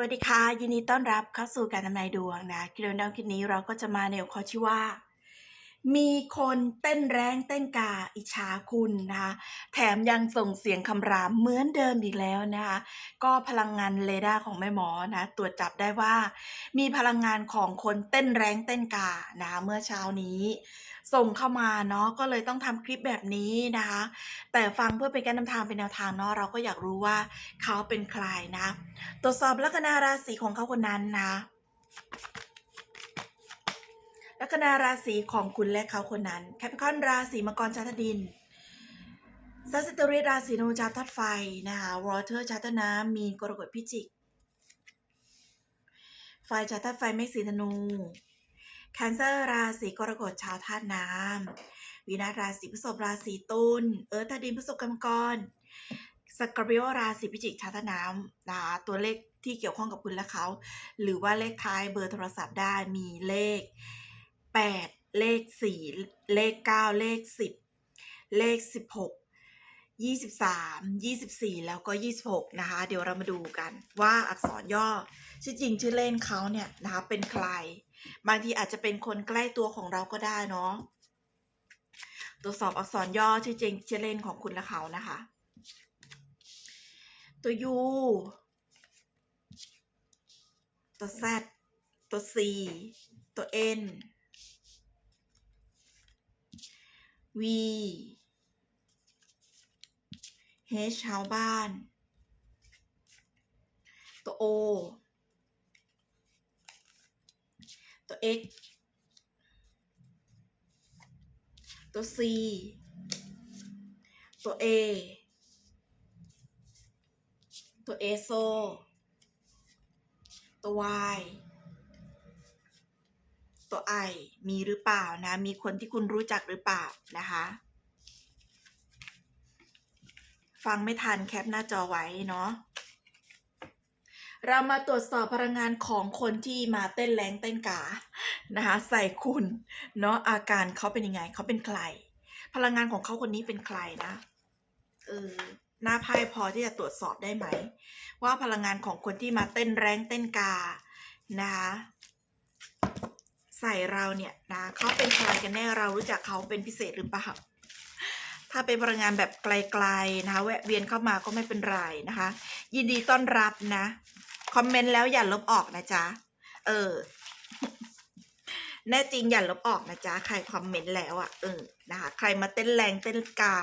วัสดีค่ะ ยินดีต้อนรับเข้าสู่การทำนายดวงนะคลิปวิดีโอคลิปนี้เราก็จะมาในหัวข้อชื่อว่า มีคนเต้นแรงเต้นกาอิจฉาคุณนะคะแถมยังส่งเสียงคำรามเหมือนเดิมอีกแล้วนะคะก็พลังงานเรดาร์ของแม่หมอนะตรวจจับได้ว่า มีพลังงานของคนเต้นแรงเต้นกานะเมื่อเช้านี้ ส่งเข้ามาเนาะก็เลยต้องทำคลิปแบบนี้นะคะ แต่ฟังเพื่อเป็นการนำทางเป็นแนวทางเนาะเราก็อยากรู้ว่าเขาเป็นใครนะ ตรวจสอบลัคนาราศีของเขาคนนั้นนะลัคนาราศีของคุณและเขาคนนั้นแคปคอนราศีมังกรชาตดินซัสเตอริราศีนูชาติธาตุไฟนะคะวอเตอร์ชาติน้ำมีนกรกฎพิจิก ไฟชาติธาตุไฟเมษสีธนู แคนเซอร์ราศีกรกฎชาวธาตุน้ำวีนาศราศีพฤษภราศีตุลเอิร์ธาดินพฤษภกรรมกรสกอร์ปิโอราศีพิจิกชาวธาตุน้ำนะคะตัวเลขที่เกี่ยวข้องกับคุณและเขา หรือว่าเลขท้ายเบอร์โทรศัพท์ได้มีเลข 8 เลข 4 เลข 9 เลข 10 เลข 16 23 24 แล้วก็ 26 นะคะ เดี๋ยวเรามาดูกันว่าอักษรย่อชื่อจริงชื่อเล่นเขาเนี่ยนะคะเป็นใคร บางทีอาจจะเป็นคนใกล้ตัวของเราก็ได้เนาะตรวจสอบอักษรย่อชื่อจริงชื่อเล่นของคุณและเขานะคะ ตัว U ตัว Z ตัว C ตัว N V H ชาวบ้าน ตัว O ตัว X ตัว C ตัว A ตัว A โซ ตัว Y ตัว I มีหรือเปล่านะ มีคนที่คุณรู้จักหรือเปล่านะคะ ฟังไม่ทันแคปหน้าจอไว้เนาะ เรามาตรวจสอบพลังงานของคนที่มาเต้นแรงเต้นกานะคะ ใส่คุณเนาะอาการเขาเป็นยังไงเขาเป็นใคร พลังงานของเขาคนนี้เป็นใครนะเออหน้าไพ่พอที่จะตรวจสอบได้ไหม ว่าพลังงานของคนที่มาเต้นแรงเต้นกานะคะใส่เราเนี่ยนะเขาเป็นใครกันแน่เรารู้จักเขาเป็นพิเศษหรือเปล่าถ้าเป็นพลังงานแบบไกลๆนะคะแวะเวียนเข้ามาก็ไม่เป็นไรนะคะ ยินดีต้อนรับนะ คอมเมนต์แล้วอย่าลบออกนะจ๊ะ เออ แน่จริงอย่าลบออกนะจ๊ะ ใครคอมเมนต์แล้วอะ่ะ เออ นะคะ ใครมาเต้นแรงเต้นกา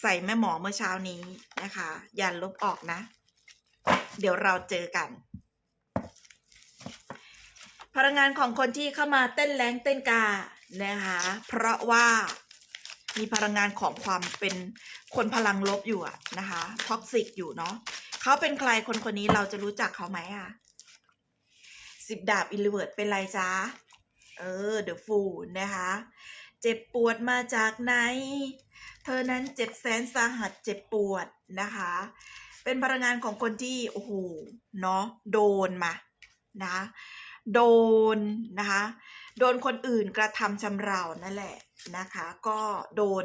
ใส่แม่หมอเมื่อเช้านี้นะคะ อย่าลบออกนะ เดี๋ยวเราเจอกัน พลังงานของคนที่เข้ามาเต้นแรงเต้นกา นะคะ เพราะว่ามีพลังงานของความเป็นคนพลังลบอยู่อะนะคะ ท็อกซิกอยู่เนาะ เขาเป็นใครคนคนนี้เราจะรู้จักเขาไหมอะสิบดาบอิลิเวิร์ดเป็นไรจ๊ะ เออเดอะฟูนะคะ เจ็บปวดมาจากไหน เธอนั้นเจ็บแสนสาหัสเจ็บปวดนะคะ เป็นพลังงานของคนที่ โอ้โห เนาะโดนมานะโดนนะคะ โดนคนอื่นกระทำชำเรานั่นแหละนะคะ ก็โดน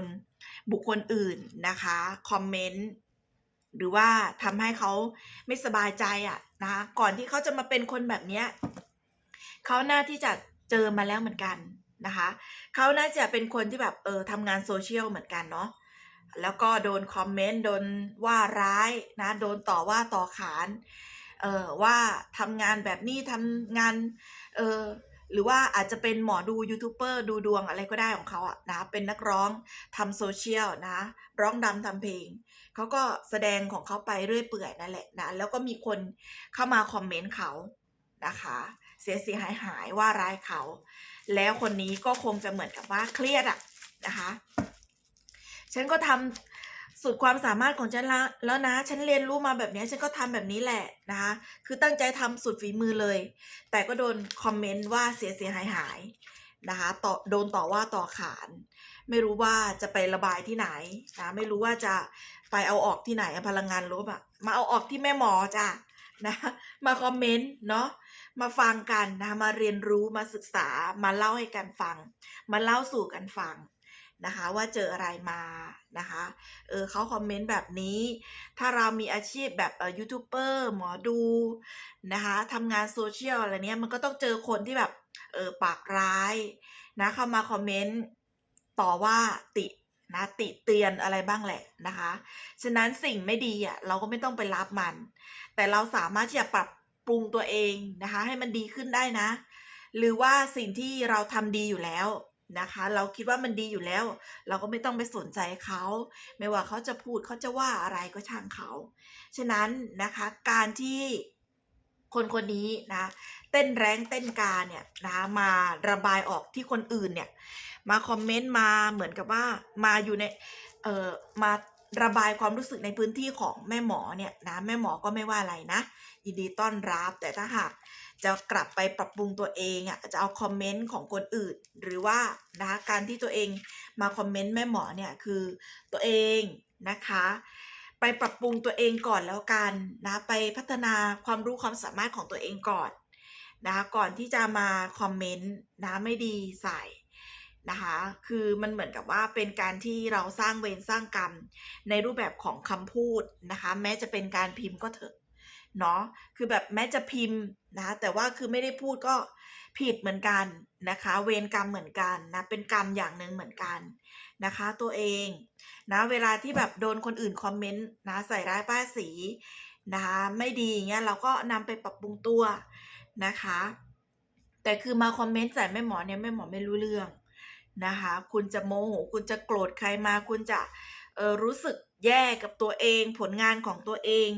บุคคลอื่นนะคะ คอมเมนต์ หรือว่าทำให้เขาไม่สบายใจอะ่ะนะคะก่อนที่เขาจะมาเป็นคนแบบเนี้ยเขาน่าที่จะเจอมาแล้วเหมือนกันนะคะเขาน่าจะเป็นคนที่แบบเออทำงานโซเชียลเหมือนกันเนาะแล้วก็โดนคอมเมนต์โดนว่าร้ายนะโดนต่อว่าต่อขานเออว่าทำงานแบบนี้ทำงานเออหรือว่าอาจจะเป็นหมอดูยูทูบเบอร์ดูดวงอะไรก็ได้ของเขาอะนะเป็นนักร้องทำโซเชียลนะร้องดำทำเพลง เขาก็แสดงของเขาไปเรื่อยเปื่อยนั่นแหละนะแล้วก็มีคนเข้ามาคอมเมนต์เขานะคะ เสียเสียหายหายว่าร้ายเขา แล้วคนนี้ก็คงจะเหมือนกับว่าเครียดอะนะคะ ฉันก็ทำสุดความสามารถของฉันละแล้วนะ ฉันเรียนรู้มาแบบนี้ฉันก็ทำแบบนี้แหละนะคะ คือตั้งใจทำสุดฝีมือเลย แต่ก็โดนคอมเมนต์ว่าเสียเสียหายหาย นะคะต่อโดนต่อว่าต่อขาน ไม่รู้ว่าจะไประบายที่ไหนนะไม่รู้ว่าจะไปเอาออกที่ไหนพลังงานลบอะมาเอาออกที่แม่หมอจ้ะนะมาคอมเมนต์เนาะมาฟังกันนะมาเรียนรู้มาศึกษามาเล่าให้กันฟัง มาเล่าสู่กันฟังนะคะว่าเจออะไรมานะคะเออเขาคอมเมนต์แบบนี้ ถ้าเรามีอาชีพแบบยูทูบเบอร์หมอดูนะคะทำงานโซเชียลอะไรเนี้ยมันก็ต้องเจอคนที่แบบ เออปากร้ายนะเข้ามาคอมเมนต์ต่อว่าตินะติเตือนอะไรบ้างแหละนะคะ ฉะนั้นสิ่งไม่ดีอะเราก็ไม่ต้องไปรับมัน แต่เราสามารถที่จะปรับปรุงตัวเองนะคะ ให้มันดีขึ้นได้นะ หรือว่าสิ่งที่เราทำดีอยู่แล้วนะคะ เราคิดว่ามันดีอยู่แล้ว เราก็ไม่ต้องไปสนใจเขา ไม่ว่าเขาจะพูดเขาจะว่าอะไรก็ช่างเขา ฉะนั้นนะคะการที่ คนคนนี้นะเต้นแรงเต้นกาเนี่ยนะมาระบายออกที่คนอื่นเนี่ยมาคอมเมนต์มาเหมือนกับว่ามาอยู่ในเอ่อมาระบายความรู้สึกในพื้นที่ของแม่หมอเนี่ยนะแม่หมอก็ไม่ว่าอะไรนะยินดีต้อนรับ แต่ถ้าหากจะกลับไปปรับปรุงตัวเองอะจะเอาคอมเมนต์ของคนอื่น หรือว่านะคะการที่ตัวเองมาคอมเมนต์แม่หมอเนี่ยคือตัวเองนะคะ ไปปรับปรุงตัวเองก่อนแล้วกันนะไปพัฒนาความรู้ความสามารถของตัวเองก่อนนะคะก่อนที่จะมาคอมเมนต์นะไม่ดีใส่นะคะคือมันเหมือนกับว่าเป็นการที่เราสร้างเวรสร้างกรรม ในรูปแบบของคำพูดนะคะ แม้จะเป็นการพิมพ์ก็เถอะ เนาะคือแบบแม้จะพิมพ์นะแต่ว่าคือไม่ได้พูดก็ผิดเหมือนกันนะคะ เวรกรรมเหมือนกันนะเป็นกรรมอย่างหนึ่งเหมือนกันนะคะ ตัวเองนะเวลาที่แบบโดนคนอื่นคอมเมนต์นะใส่ร้ายป้ายสีนะคะไม่ดีเงี้ยเราก็นำไปปรับปรุงตัวนะคะ แต่คือมาคอมเมนต์ใส่แม่หมอเนี่ยแม่หมอไม่รู้เรื่องนะคะ คุณจะโมโหคุณจะโกรธใครมา คุณจะเออรู้สึก แย่กับตัวเองผลงานของตัวเอง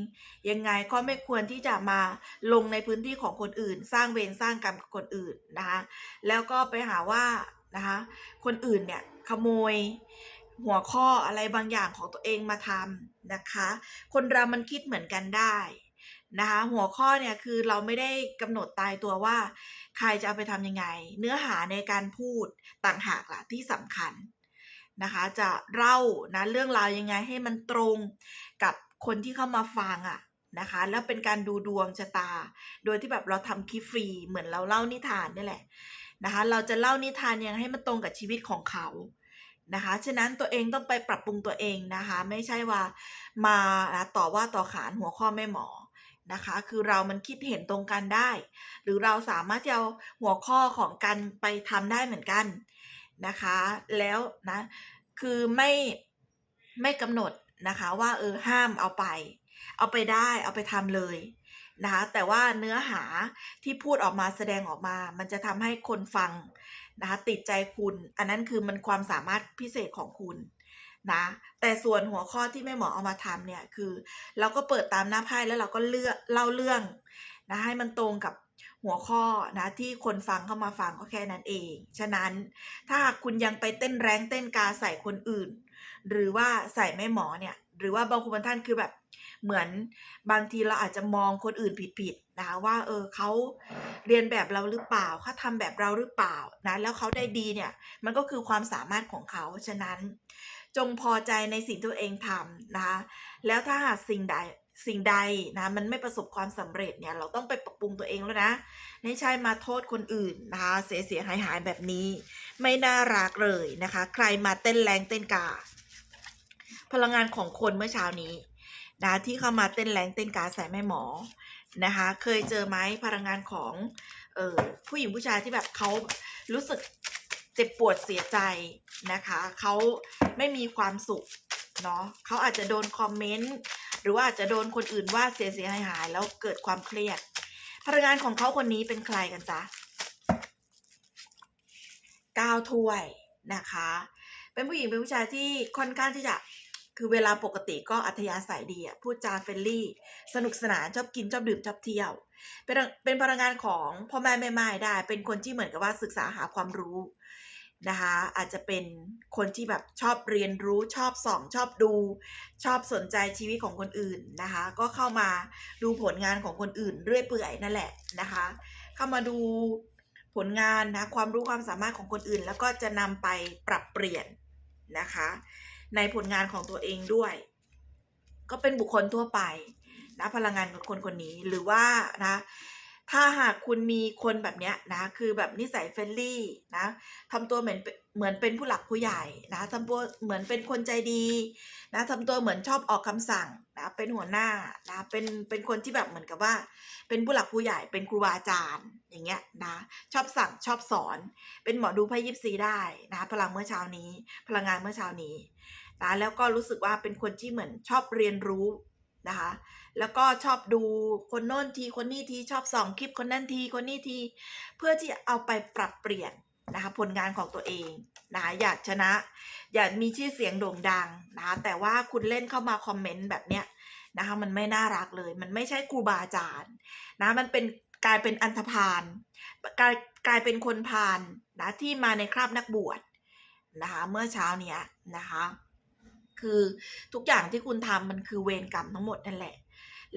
ยังไงก็ไม่ควรที่จะมาลงในพื้นที่ของคนอื่น สร้างเวรสร้างกรรมกับคนอื่นนะคะแล้วก็ไปหาว่านะคะคนอื่นเนี่ยขโมยหัวข้ออะไรบางอย่างของตัวเองมาทำนะคะ คนเรามันคิดเหมือนกันได้นะคะหัวข้อเนี่ยคือเราไม่ได้กำหนดตายตัวว่า ใครจะเอาไปทำยังไง เนื้อหาในการพูดต่างหากล่ะที่สำคัญ นะคะจะเล่านะเรื่องราวยังไงให้มันตรงกับคนที่เข้ามาฟังอะนะคะแล้วเป็นการดูดวงชะตา โดยที่แบบเราทำคลิปฟรีเหมือนเราเล่านิทานนี่แหละนะคะ เราจะเล่านิทานยังให้มันตรงกับชีวิตของเขานะคะ ฉะนั้นตัวเองต้องไปปรับปรุงตัวเองนะคะ ไม่ใช่ว่ามานะต่อว่าต่อขานหัวข้อแม่หมอนะคะ คือเรามันคิดเห็นตรงกันได้ หรือเราสามารถจะเอาหัวข้อของกันไปทำได้เหมือนกัน นะคะ แล้วนะคือไม่ไม่กำหนดนะคะว่าเออห้ามเอาไป เอาไปได้เอาไปทำเลยนะคะแต่ว่าเนื้อหาที่พูดออกมาแสดงออกมา มันจะทำให้คนฟังนะคะติดใจคุณ อันนั้นคือมันความสามารถพิเศษของคุณนะแต่ส่วนหัวข้อที่แม่หมอเอามาทำเนี่ยคือ เราก็เปิดตามหน้าไพ่แล้วเราก็เลือกเล่าเรื่องนะให้มันตรงกับ หัวข้อนะที่คนฟังเข้ามาฟังก็แค่นั้นเอง ฉะนั้นถ้าคุณยังไปเต้นแรงเต้นกาใส่คนอื่น หรือว่าใส่แม่หมอเนี่ย หรือว่าบางคนบางท่านคือแบบเหมือนบางทีเราอาจจะมองคนอื่นผิดๆนะคะว่าเออเขาเรียนแบบเราหรือเปล่าเขาทำแบบเราหรือเปล่านะแล้วเขาได้ดีเนี่ยมันก็คือความสามารถของเขาฉะนั้น จงพอใจในสิ่งตัวเองทำนะคะแล้วถ้าหากสิ่งใด สิ่งใดนะมันไม่ประสบความสำเร็จเนี่ยเราต้องไปปรับปรุงตัวเองแล้วนะไม่ใช่มาโทษคนอื่นนะคะเสียเสียหายหายแบบนี้ ไม่น่ารักเลยนะคะ ใครมาเต้นแรงเต้นกา พลังงานของคนเมื่อเช้านี้นะที่เข้ามาเต้นแรงเต้นกาใส่แม่หมอนะคะเคยเจอไหมพลังงานของเออผู้หญิงผู้ชายที่แบบเขารู้สึกเจ็บปวดเสียใจนะคะเขาไม่มีความสุขเนาะเขาอาจจะโดนคอมเมนต์ หรือว่าอาจจะโดนคนอื่นว่าเสียเสียหายหายแล้วเกิดความเครียด พลังงานของเขาคนนี้เป็นใครกันจ๊ะก้าวถ้วยนะคะ เป็นผู้หญิงเป็นผู้ชายที่ค่อนข้างที่จะคือเวลาปกติก็อัธยาศัยดีอะพูดจาเฟรนลี่ สนุกสนานชอบกินชอบดื่มชอบเที่ยว เป็นเป็นพลังงานของพ่อแม่แม่ไม้ได้ เป็นคนที่เหมือนกับว่าศึกษาหาความรู้ นะคะอาจจะเป็นคนที่แบบชอบเรียนรู้ชอบส่อง ชอบดู ชอบสนใจชีวิตของคนอื่นนะคะ ก็เข้ามาดูผลงานของคนอื่นเรื่อยเปื่อยนั่นแหละนะคะ เข้ามาดูผลงานนะความรู้ความสามารถของคนอื่น แล้วก็จะนำไปปรับเปลี่ยนนะคะ ในผลงานของตัวเองด้วย ก็เป็นบุคคลทั่วไปนะพลังงานคนคนนี้หรือว่านะ ถ้าหากคุณมีคนแบบเนี้ยนะคือแบบนิสัยเฟรนลี่นะทำตัวเหมือนเป็นเหมือนเป็นผู้หลักผู้ใหญ่นะทำตัวเหมือนเป็นคนใจดีนะทำตัวเหมือนชอบออกคำสั่งนะเป็นหัวหน้านะเป็นเป็นคนที่แบบเหมือนกับว่า เป็นผู้หลักผู้ใหญ่เป็นครูบาอาจารย์อย่างเงี้ยนะชอบสั่งชอบสอน เป็นหมอดูไพ่ยิปซีได้นะพลังเมื่อเช้านี้ พลังงานเมื่อเช้านี้นะแล้วก็รู้สึกว่าเป็นคนที่เหมือนชอบเรียนรู้ นะคะ แล้วก็ชอบดูคนโน้นทีคนนี้ทีชอบส่องคลิปคนนั้นทีคนนี้ที เพื่อที่เอาไปปรับเปลี่ยนนะคะผลงานของตัวเองนะคะอยากชนะ อยากมีชื่อเสียงโด่งดังนะคะแต่ว่าคุณเล่นเข้ามาคอมเมนต์แบบเนี้ยนะคะมันไม่น่ารักเลย มันไม่ใช่ครูบาอาจารย์นะมันเป็นกลายเป็นอันธพาลกลายกลายเป็นคนพาลนะที่มาในคราบนักบวชนะคะเมื่อเช้าเนี้ยนะคะ คือทุกอย่างที่คุณทำมันคือเวรกรรมทั้งหมดนั่นแหละ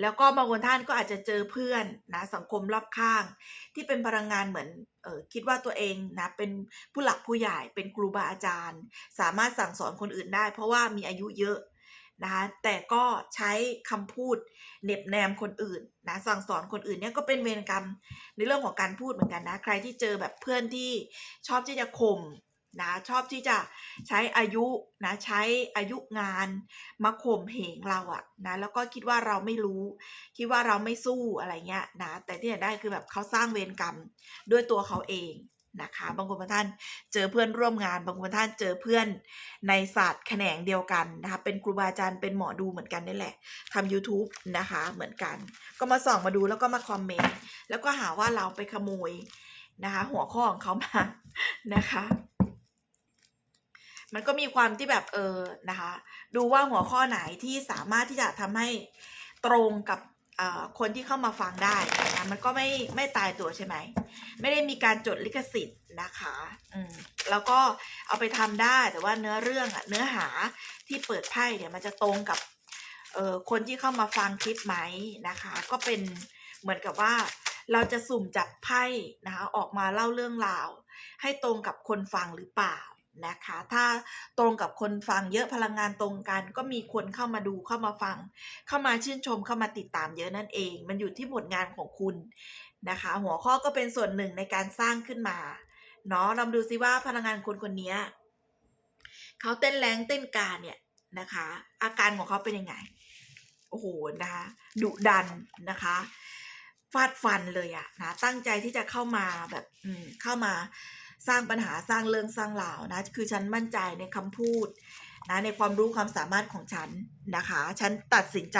แล้วก็บางคนท่านก็อาจจะเจอเพื่อนนะสังคมรอบข้าง ที่เป็นพลังงานเหมือนออคิดว่าตัวเองนะเป็นผู้หลักผู้ใหญ่เป็นครูบาอาจารย์ สามารถสั่งสอนคนอื่นได้ เพราะว่ามีอายุเยอะนะคะแต่ก็ใช้คำพูดเหน็บแนมคนอื่นนะสั่งสอนคนอื่นเนี่ยก็เป็นเวรกรรมในเรื่องของการพูดเหมือนกันนะ ใครที่เจอแบบเพื่อนที่ชอบที่จะข่ม นะชอบที่จะใช้อายุนะใช้อายุงานมาข่มเหงเราอะนะแล้วก็คิดว่าเราไม่รู้ คิดว่าเราไม่สู้อะไรเงี้ยนะแต่ที่จะได้คือแบบเขาสร้างเวรกรรมด้วยตัวเขาเองนะคะบางคนบางท่านเจอเพื่อนร่วมงาน บางคนท่านเจอเพื่อนในศาสตร์แขนงเดียวกันนะคะเป็นครูบาอาจารย์เป็นหมอดูเหมือนกันนี่แหละทำ YouTube นะคะเหมือนกัน ก็มาส่องมาดูแล้วก็มาคอมเมนต์แล้วก็หาว่าเราไปขโมยนะคะหัวข้อของเขามานะคะ มันก็มีความที่แบบเออนะคะ ดูว่าหัวข้อไหนที่สามารถที่จะทำให้ตรงกับคนที่เข้ามาฟังได้นะมันก็ไม่ไม่ตายตัวใช่ไหม ไม่ได้มีการจดลิขสิทธิ์นะคะอืมแล้วก็เอาไปทำได้แต่ว่าเนื้อเรื่องอะเนื้อหาที่เปิดไพ่เนี่ยมันจะตรงกับเอ่อคนที่เข้ามาฟังคลิปไหมนะคะ ก็เป็นเหมือนกับว่าเราจะสุ่มจับไพ่นะคะออกมาเล่าเรื่องราว ให้ตรงกับคนฟังหรือเปล่า นะคะ ถ้าตรงกับคนฟังเยอะพลังงานตรงกัน ก็มีคนเข้ามาดูเข้ามาฟัง เข้ามาชื่นชมเข้ามาติดตามเยอะนั่นเอง มันอยู่ที่ผลงานของคุณนะคะ หัวข้อก็เป็นส่วนหนึ่งในการสร้างขึ้นมาเนาะเราดูซิว่าพลังงานคนคนนี้เขาเต้นแรงเต้นกาเนี่ยนะคะ อาการของเขาเป็นยังไงโอ้โหนะคะดุดันนะคะฟาดฟันเลยอะนะตั้งใจที่จะเข้ามาแบบเข้ามา สร้างปัญหาสร้างเรื่องสร้างราวนะ คือฉันมั่นใจในคำพูดนะในความรู้ความสามารถของฉันนะคะ ฉันตัดสินใจ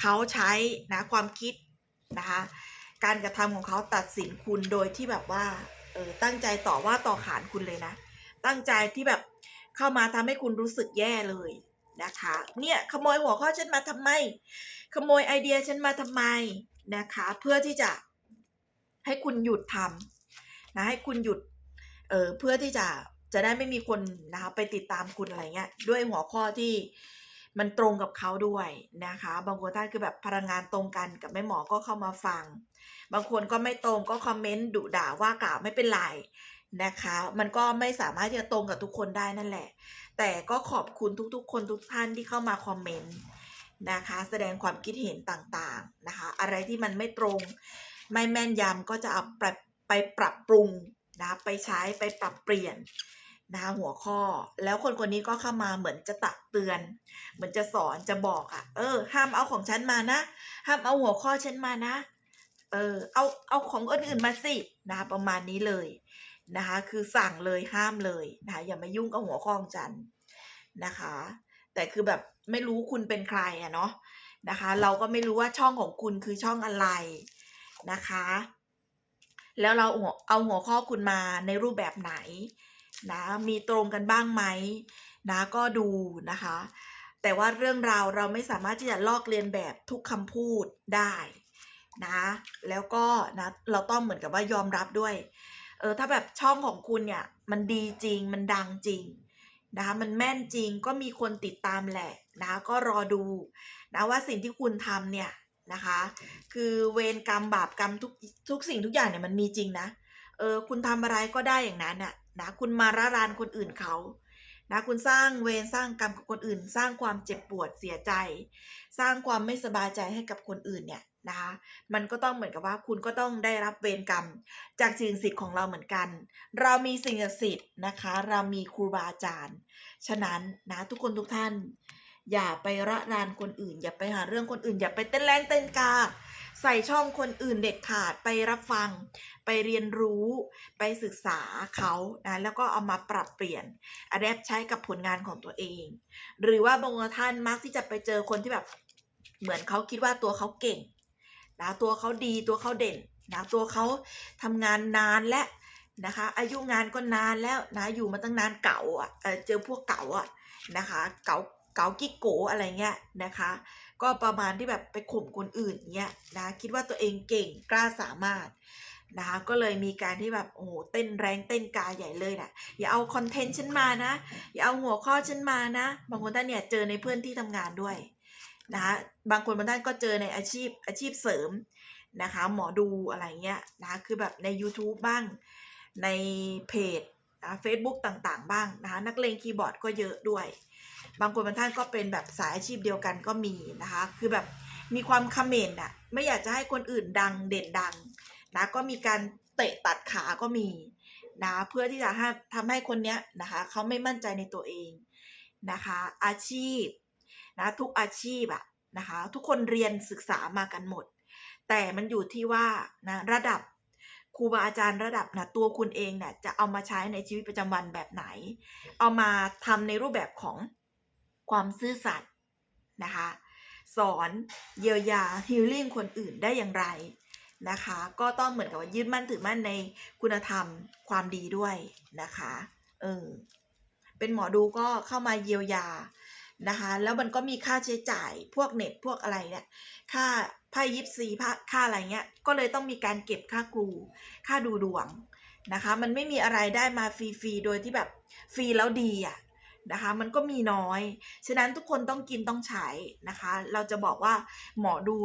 เขาใช้นะความคิดนะคะ การกระทำของเขาตัดสินคุณโดยที่แบบว่าเออตั้งใจต่อว่าต่อขานคุณเลยนะ ตั้งใจที่แบบเข้ามาทำให้คุณรู้สึกแย่เลยนะคะ เนี่ยขโมยหัวข้อฉันมาทำไม ขโมยไอเดียฉันมาทำไมนะคะ เพื่อที่จะให้คุณหยุดทำนะให้คุณหยุด เออเพื่อที่จะจะได้ไม่มีคนนะคะไปติดตามคุณอะไรเงี้ยด้วยหัวข้อที่มันตรงกับเขาด้วยนะคะ บางคนท่านคือแบบพลังงานตรงกันกับแม่หมอก็เข้ามาฟัง บางคนก็ไม่ตรงก็คอมเมนต์ดุด่าว่ากล่าวไม่เป็นไรนะคะ มันก็ไม่สามารถที่จะตรงกับทุกคนได้นั่นแหละ แต่ก็ขอบคุณทุกๆ คนทุกท่านที่เข้ามาคอมเมนต์นะคะ แสดงความคิดเห็นต่างๆนะคะ อะไรที่มันไม่ตรง ไม่แม่นยำก็จะเอาไปไปปรับปรุง นะไปใช้ไปปรับเปลี่ยนนะหัวข้อแล้วคนคนนี้ก็เข้ามาเหมือนจะตักเตือน เหมือนจะสอนจะบอกอะ่ะ เออ ห้ามเอาของฉันมานะ ห้ามเอาหัวข้อฉันมานะ เออ เอาเอาของคนอื่นมาสินะคะประมาณนี้เลยนะคะ คือสั่งเลยห้ามเลยนะคะอย่ามายุ่งกับหัวข้อของฉันนะคะ แต่คือแบบไม่รู้คุณเป็นใครอะเนาะนะคะ เราก็ไม่รู้ว่าช่องของคุณคือช่องอะไรนะคะ แล้วเราเอาหัวข้อคุณมาในรูปแบบไหนนะมีตรงกันบ้างไหมนะก็ดูนะคะ แต่ว่าเรื่องราวเราไม่สามารถที่จะลอกเลียนแบบทุกคำพูดได้นะแล้วก็นะเราต้องเหมือนกับว่ายอมรับด้วยเออถ้าแบบช่องของคุณเนี่ยมันดีจริงมันดังจริงนะคะมันแม่นจริงก็มีคนติดตามแหละนะก็รอดูนะว่าสิ่งที่คุณทำเนี่ย นะคะ คือเวรกรรมบาปกรรมทุกทุกสิ่งทุกอย่างเนี่ยมันมีจริงนะ เออคุณทำอะไรก็ได้อย่างนั้นน่ะนะคุณมาระรานคนอื่นเขานะคุณสร้างเวรสร้างกรรมกับคนอื่น สร้างความเจ็บปวดเสียใจ สร้างความไม่สบายใจให้กับคนอื่นเนี่ยนะคะมันก็ต้องเหมือนกับว่าคุณก็ต้องได้รับเวรกรรม จากสิ่งศักดิ์สิทธิ์ของเราเหมือนกัน เรามีสิ่งศักดิ์สิทธิ์นะคะ เรามีครูบาอาจารย์ ฉะนั้นนะทุกคนทุกท่าน อย่าไประรานคนอื่น อย่าไปหาเรื่องคนอื่น อย่าไปเต้นแรงเต้นกา ใส่ช่องคนอื่นเด็ดขาดไปรับฟัง ไปเรียนรู้ไปศึกษาเขานะแล้วก็เอามาปรับเปลี่ยนอัดแอปใช้กับผลงานของตัวเอง หรือว่าบางท่านมักที่จะไปเจอคนที่แบบเหมือนเขาคิดว่าตัวเขาเก่งนะตัวเขาดีตัวเขาเด่นนะตัวเขาทำงานนานและนะคะ อายุงานก็นานแล้วนะอยู่มาตั้งนานเก่าอะเอ่อเจอพวกเก่าอะนะคะ เก่า เก่ากิ๊กโกอะไรเงี้ยนะคะ ก็ประมาณที่แบบไปข่มคนอื่นเงี้ยนะคิดว่าตัวเองเก่งกล้าสามารถนะคะก็เลยมีการที่แบบโอ้โหเต้นแรงเต้นกาใหญ่เลยนะอย่าเอาคอนเทนต์ฉันมานะอย่าเอาหัวข้อฉันมานะ บางคนท่านเนี่ยเจอในเพื่อนที่ทำงานด้วยนะคะบางคนบางท่านก็เจอในอาชีพอาชีพเสริมนะคะหมอดูอะไรเงี้ยนะคะคือแบบใน YouTube บ้างในเพจนะเฟซบุ๊กต่างๆ บ้างนะคะนักเลงคีย์บอร์ดก็เยอะด้วย บางคนบางท่านก็เป็นแบบสายอาชีพเดียวกันก็มีนะคะ คือแบบมีความคอมเมนต์อะไม่อยากจะให้คนอื่นดังเด่นดังนะก็มีการเตะตัดขาก็มีนะเพื่อที่จะให้ทำให้คนเนี้ยนะคะเขาไม่มั่นใจในตัวเองนะคะ อาชีพนะทุกอาชีพอะนะคะทุกคนเรียนศึกษามากันหมด แต่มันอยู่ที่ว่านะระดับครูบาอาจารย์ระดับนะตัวคุณเองเนี่ยจะเอามาใช้ในชีวิตประจำวันแบบไหน เอามาทำในรูปแบบของ ความซื่อสัตย์นะคะ สอนเยียวยาฮิลลิ่งคนอื่นได้อย่างไรนะคะ ก็ต้องเหมือนกับว่ายึดมั่นถือมั่นในคุณธรรมความดีด้วยนะคะเออเป็นหมอดูก็เข้ามาเยียวยานะคะ แล้วมันก็มีค่าใช้จ่ายพวกเน็ตพวกอะไรเนี่ยค่าไพ่ยิปซีค่าอะไรเงี้ยก็เลยต้องมีการเก็บค่าครู ค่าดูดวงนะคะ มันไม่มีอะไรได้มาฟรีๆโดยที่แบบฟรีแล้วดีอะ นะคะมันก็มีน้อย ฉะนั้นทุกคนต้องกินต้องใช้นะคะ เราจะบอกว่าหมอดู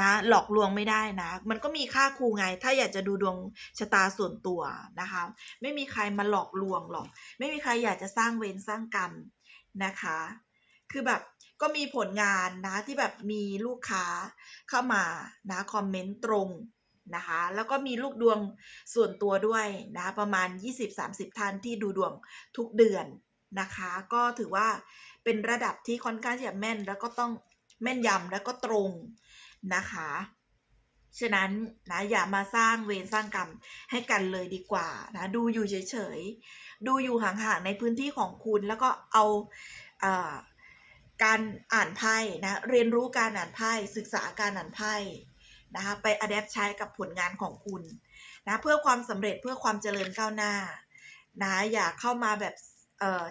นะหลอกลวงไม่ได้นะ มันก็มีค่าครูไง ถ้าอยากจะดูดวงชะตาส่วนตัวนะคะ ไม่มีใครมาหลอกลวงหรอก ไม่มีใครอยากจะสร้างเวรสร้างกรรมนะคะ คือแบบก็มีผลงานนะที่แบบมีลูกค้าเข้ามานะคอมเมนต์ตรงนะคะแล้วก็มีลูกดวงส่วนตัวด้วยนะประมาณ 20-30 ท่านที่ดูดวงทุกเดือน นะคะ ก็ถือว่าเป็นระดับที่ค่อนข้างจะแม่นแล้วก็ต้องแม่นยำแล้วก็ตรงนะคะ ฉะนั้นนะอย่ามาสร้างเวรสร้างกรรมให้กันเลยดีกว่านะดูอยู่เฉยๆ ดูอยู่ห่างๆในพื้นที่ของคุณแล้วก็เอาเอ่อการอ่านไพ่นะเรียนรู้การอ่านไพ่ศึกษาการอ่านไพ่นะคะไปอัดแอปใช้กับผลงานของคุณนะเพื่อความสำเร็จเพื่อความเจริญก้าวหน้านะอย่าเข้ามาแบบ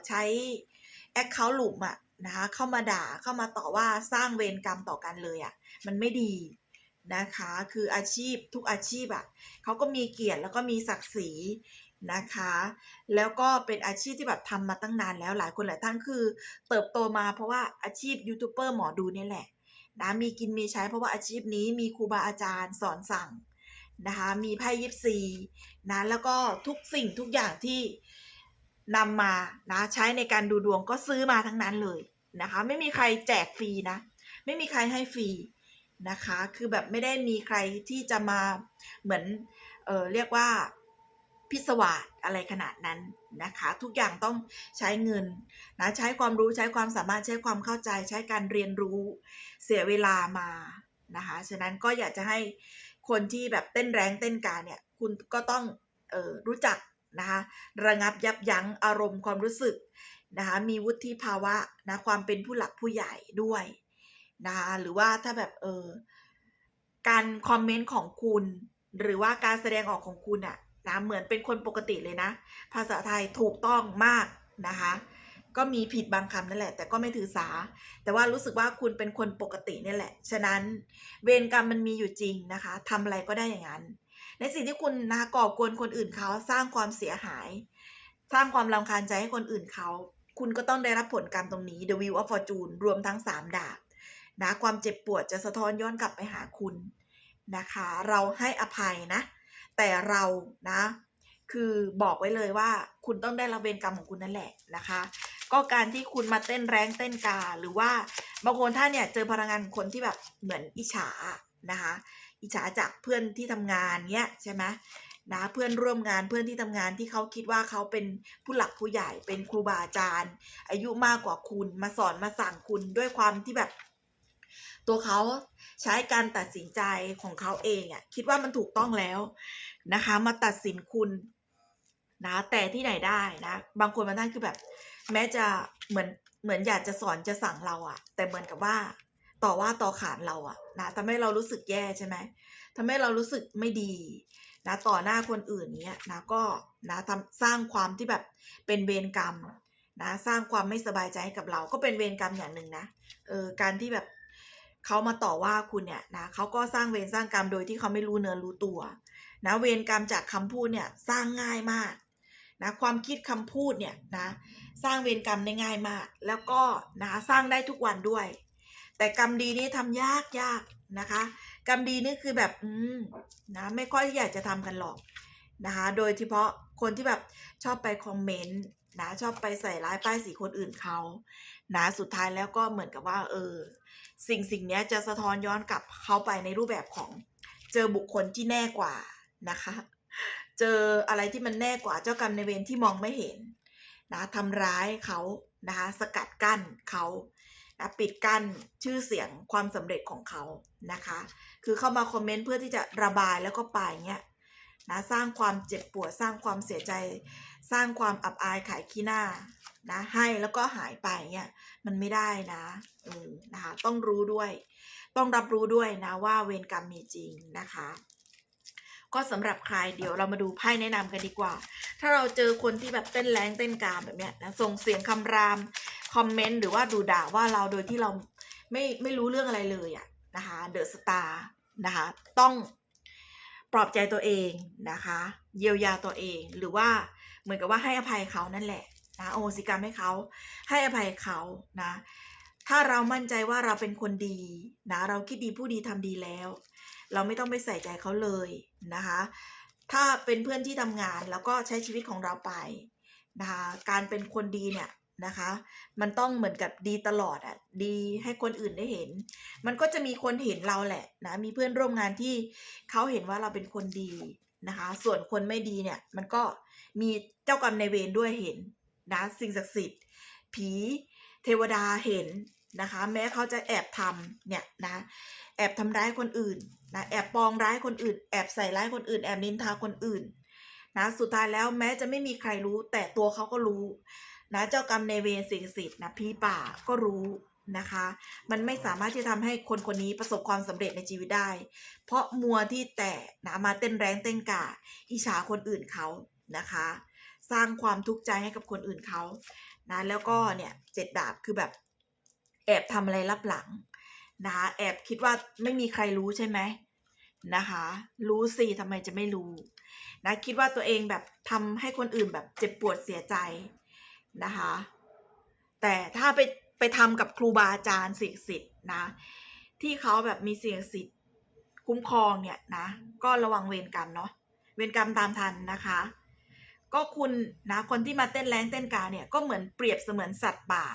ใช้แอคเคาท์หลุมอะนะคะเข้ามาด่าเข้ามาต่อว่าสร้างเวรกรรมต่อกันเลยอะมันไม่ดีนะคะคืออาชีพทุกอาชีพอะเขาก็มีเกียรติแล้วก็มีศักดิ์ศรีนะคะ แล้วก็เป็นอาชีพที่แบบทำมาตั้งนานแล้วหลายคนหลายท่านคือ เติบโตมาเพราะว่าอาชีพยูทูบเบอร์หมอดูนี่แหละนะมีกินมีใช้เพราะว่าอาชีพนี้มีครูบาอาจารย์สอนสั่งนะคะมีไพ่ยิปซีนะแล้วก็ทุกสิ่งทุกอย่างที่ นำมานะใช้ในการดูดวงก็ซื้อมาทั้งนั้นเลยนะคะ ไม่มีใครแจกฟรีนะ ไม่มีใครให้ฟรีนะคะ คือแบบไม่ได้มีใครที่จะมาเหมือนเออเรียกว่าพิศวาสอะไรขนาดนั้นนะคะ ทุกอย่างต้องใช้เงินนะใช้ความรู้ใช้ความสามารถใช้ความเข้าใจ ใช้การเรียนรู้เสียเวลามานะคะฉะนั้นก็อยากจะให้คนที่แบบเต้นแรงเต้นการเนี่ย คุณก็ต้องออรู้จัก นะคะระงับยับยั้งอารมณ์ความรู้สึกนะคะมีวุฒิภาวะนะความเป็นผู้หลักผู้ใหญ่ด้วยนะคะหรือว่าถ้าแบบเออการคอมเมนต์ของคุณ หรือว่าการแสดงออกของคุณอะนะเหมือนเป็นคนปกติเลยนะ ภาษาไทยถูกต้องมากนะคะก็มีผิดบางคำนั่นแหละ แต่ก็ไม่ถือสา แต่ว่ารู้สึกว่าคุณเป็นคนปกตินี่แหละ ฉะนั้นเวรกรรมมันมีอยู่จริงนะคะทำอะไรก็ได้อย่างนั้น ในสิ่งที่คุณนะก่อกวนคนอื่นเขาสร้างความเสียหาย สร้างความรำคาญใจให้คนอื่นเขา คุณก็ต้องได้รับผลกรรมตรงนี้ The Wheel of Fortune รวมทั้ง 3 ดาบนะความเจ็บปวดจะสะท้อนย้อนกลับไปหาคุณนะคะ เราให้อภัยนะ แต่เรานะ คือบอกไว้เลยว่าคุณต้องได้รับเวรกรรมของคุณนั่นแหละนะคะ ก็การที่คุณมาเต้นแรงเต้นกาหรือว่าบางคนท่านเนี่ยเจอพลังงานคนที่แบบเหมือนอิจฉานะคะ อิจฉาจากเพื่อนที่ทำงานเนี้ยใช่ไหมนะเพื่อนร่วมงานเพื่อนที่ทำงานที่เขาคิดว่าเขาเป็นผู้หลักผู้ใหญ่เป็นครูบาอาจารย์ อายุมากกว่าคุณมาสอนมาสั่งคุณด้วยความที่แบบ ตัวเขาใช้การตัดสินใจของเขาเองอะ่ะคิดว่ามันถูกต้องแล้วนะคะ มาตัดสินคุณนะแต่ที่ไหนได้นะ บางคนมาท่านคือแบบ แม้จะเหมือนเหมือนอยากจะสอนจะสั่งเราอะ่ะ แต่เหมือนกับว่า ต่อว่าต่อขานเราอะนะทำให้เรารู้สึกแย่ใช่ไหมทำให้เรารู้สึกไม่ดีนะต่อหน้าคนอื่นเนี้ยนะก็นะทำสร้างความที่แบบเป็นเวรกรรมนะสร้างความไม่สบายใจให้กับเราก็เป็นเวรกรรมอย่างหนึ่งนะเออการที่แบบเขามาต่อว่าคุณเนี่ยนะเขาก็สร้างเวรสร้างกรรมโดยที่เขาไม่รู้เนื้อรู้ตัวนะเวรกรรมจากคำพูดเนี่ยสร้างง่ายมากนะความคิดคำพูดเนี่ยนะสร้างเวรกรรมได้ง่ายมาก แล้วก็นะสร้างได้ทุกวันด้วย แต่กรรมดีนี่ทำยากยากนะคะ กรรมดีนี่คือแบบอืมนะไม่ค่อยอยากจะทำกันหรอกนะคะ โดยเฉพาะคนที่แบบชอบไปคอมเมนต์นะชอบไปใส่ร้ายป้ายสีคนอื่นเขานะสุดท้ายแล้วก็เหมือนกับว่า เออ สิ่งสิ่งนี้จะสะท้อนย้อนกลับเข้าไปในรูปแบบของเจอบุคคลที่แน่กว่านะคะ เจออะไรที่มันแน่กว่าเจ้ากรรมในเวรที่มองไม่เห็นนะทำร้ายเขานะคะ สกัดกั้นเขา นะปิดกั้นชื่อเสียงความสำเร็จของเขานะคะ คือเข้ามาคอมเมนต์เพื่อที่จะระบายแล้วก็ไปเงี้ยนะสร้างความเจ็บปวดสร้างความเสียใจ สร้างความอับอายขายขี้หน้านะให้แล้วก็หายไปเงี้ยมันไม่ได้นะเออนะคะต้องรู้ด้วย ต้องรับรู้ด้วยนะว่าเวรกรรมมีจริงนะคะ ก็สำหรับใครเดี๋ยวเรามาดูไพ่แนะนำกันดีกว่า ถ้าเราเจอคนที่แบบเต้นแรงเต้นกามแบบเนี้ยนะส่งเสียงคำราม คอมเมนต์หรือว่าดูด่าว่าเราโดยที่เราไม่ไม่รู้เรื่องอะไรเลยอะนะคะเดอะสตาร์นะคะต้องปลอบใจตัวเองนะคะ เยียวยาตัวเอง หรือว่าเหมือนกับว่าให้อภัยเขานั่นแหละนะโอสิกรรมให้เขาให้อภัยเขานะถ้าเรามั่นใจว่าเราเป็นคนดีนะเราคิดดีผู้ดีทำดีแล้ว เราไม่ต้องไปใส่ใจเขาเลยนะคะถ้าเป็นเพื่อนที่ทำงานแล้วก็ใช้ชีวิตของเราไปนะคะการเป็นคนดีเนี่ย นะคะ มันต้องเหมือนกับดีตลอดอะ่ะ ดีให้คนอื่นได้เห็น มันก็จะมีคนเห็นเราแหละนะ มีเพื่อนร่วมงานที่เขาเห็นว่าเราเป็นคนดีนะคะ ส่วนคนไม่ดีเนี่ย มันก็มีเจ้ากรรมในายเวรด้วยเห็นนะสิ่งศักดิ์สิทธิ์ ผีเทวดาเห็นนะคะ แม้เขาจะแอบทำเนี่ยนะ แอบทำร้ายคนอื่นนะ แอบปองร้ายคนอื่น แอบใส่ร้ายคนอื่น แอบนินทาคนอื่นนะ สุดท้ายแล้วแม้จะไม่มีใครรู้ แต่ตัวเขาก็รู้ นะเจ้ากรรมในเวรสิ่งศักดิ์สิทธิ์นะพี่ป่าก็รู้นะคะ มันไม่สามารถที่จะทำให้คนคนนี้ประสบความสำเร็จในชีวิตได้ เพราะมัวที่แต่นะมาเต้นแรงเต้นกาอิจฉาคนอื่นเขานะคะ สร้างความทุกข์ใจให้กับคนอื่นเขานะแล้วก็เนี่ยเจ็ดดาบคือแบบแอบทำอะไรลับหลังนะคะแอบคิดว่าไม่มีใครรู้ใช่ไหมนะคะ รู้สิทำไมจะไม่รู้นะคิดว่าตัวเองแบบทำให้คนอื่นแบบเจ็บปวดเสียใจ นะคะ แต่ถ้าไปไปทำกับครูบาอาจารย์สิ่งสิทธิ์นะ ที่เขาแบบมีสิ่งสิทธิ์คุ้มครองเนี่ยนะ ก็ระวังเวรกรรมเนาะเวรกรรมตามทันนะคะ ก็คุณนะคนที่มาเต้นแรงเต้นกาเนี่ยก็เหมือนเปรียบเสมือนสัตว์ป่า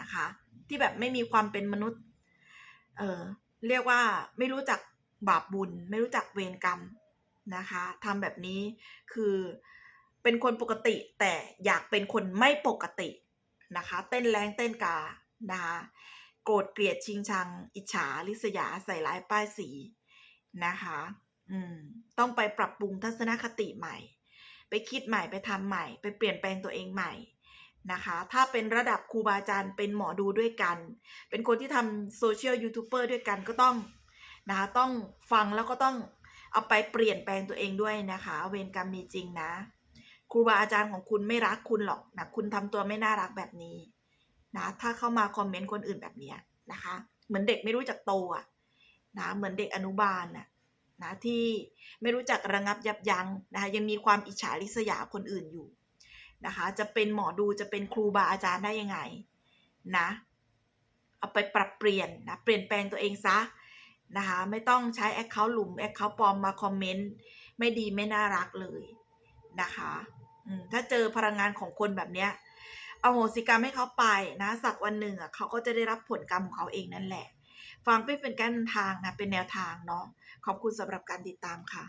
นะคะ ที่แบบไม่มีความเป็นมนุษย์ เออเรียกว่าไม่รู้จักบาปบุญ ไม่รู้จักเวรกรรมนะคะทำแบบนี้คือ เป็นคนปกติแต่อยากเป็นคนไม่ปกตินะคะ เต้นแรงเต้นกานะคะโกรธเกลียดชิงชัง อิจฉาริษยาใส่ร้ายป้ายสีนะคะอืมต้องไปปรับปรุงทัศนคติใหม่ ไปคิดใหม่ไปทำใหม่ ไปเปลี่ยนแปลงตัวเองใหม่นะคะ ถ้าเป็นระดับครูบาอาจารย์เป็นหมอดูด้วยกัน เป็นคนที่ทำโซเชียลยูทูบเบอร์ด้วยกันก็ต้องนะคะต้องฟังแล้วก็ต้องเอาไปเปลี่ยนแปลงตัวเองด้วยนะคะ เวรกรรมมีจริงนะ ครูบาอาจารย์ของคุณไม่รักคุณหรอกนะคุณทำตัวไม่น่ารักแบบนี้นะถ้าเข้ามาคอมเมนต์คนอื่นแบบเนี้นะคะ เหมือนเด็กไม่รู้จักโตอะนะเหมือนเด็กอนุบาลน่ะนะที่ไม่รู้จักระงับยับยั้งนะคะยังมีความอิจฉาริษยาคนอื่นอยู่นะคะจะเป็นหมอดูจะเป็นครูบาอาจารย์ได้ยังไงนะเอาไปปรับเปลี่ยนนะเปลี่ยนแปลงตัวเองซะนะคะไม่ต้องใช้แอคเคาท์หลุมแอคเคาท์ปลอมมาคอมเมนต์ไม่ดีไม่น่ารักเลยนะคะ ถ้าเจอพลังงานของคนแบบเนี้ยเอาโหสิกรรมให้เขาไปนะ สักวันหนึ่งอะเขาก็จะได้รับผลกรรมของเขาเองนั่นแหละ ฟังเพื่อเป็นการทางนะ เป็นแนวทางเนาะ ขอบคุณสำหรับการติดตามค่ะ